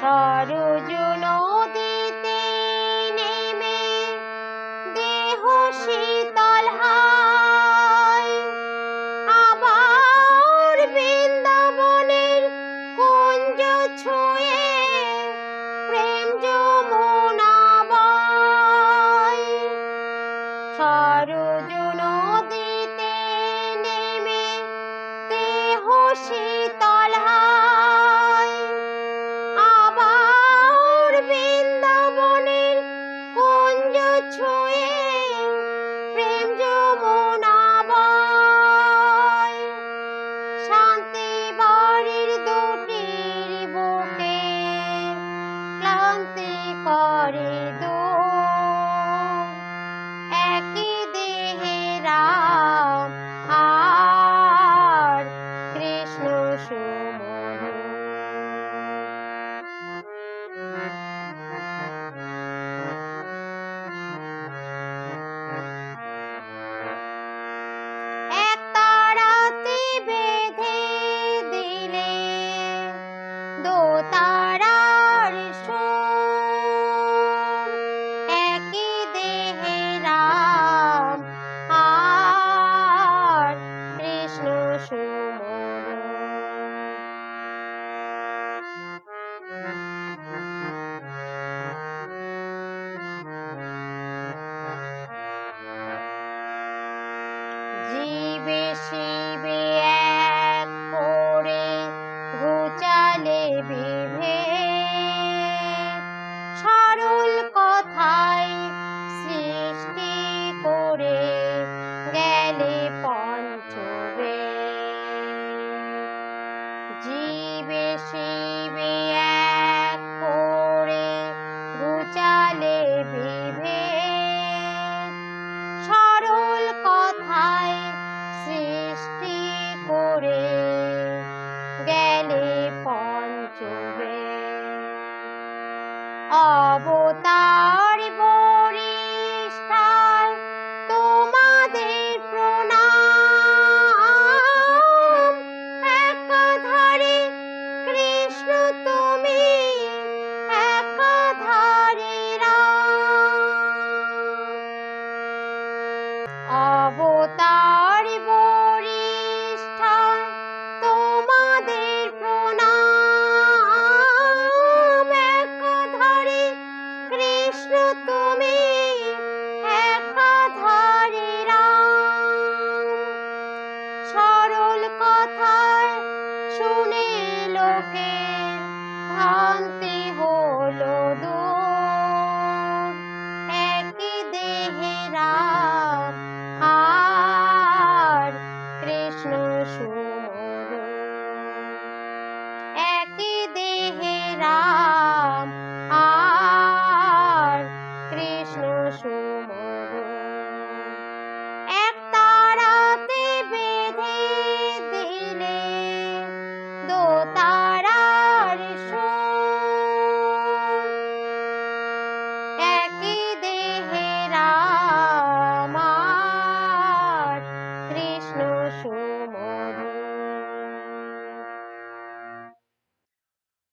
সরজু নদী 初一。সময় অবতার বরিষ্ঠায় তোমাদের প্রণাম। একাধারে কৃষ্ণ তুমি একাধারে রাম। অবতার তাকে ভাঙতে হলো দু একই দেহেরা আর কৃষ্ণ সুর একই দেহেরা তারাতে বেঁধে দিলে দোতা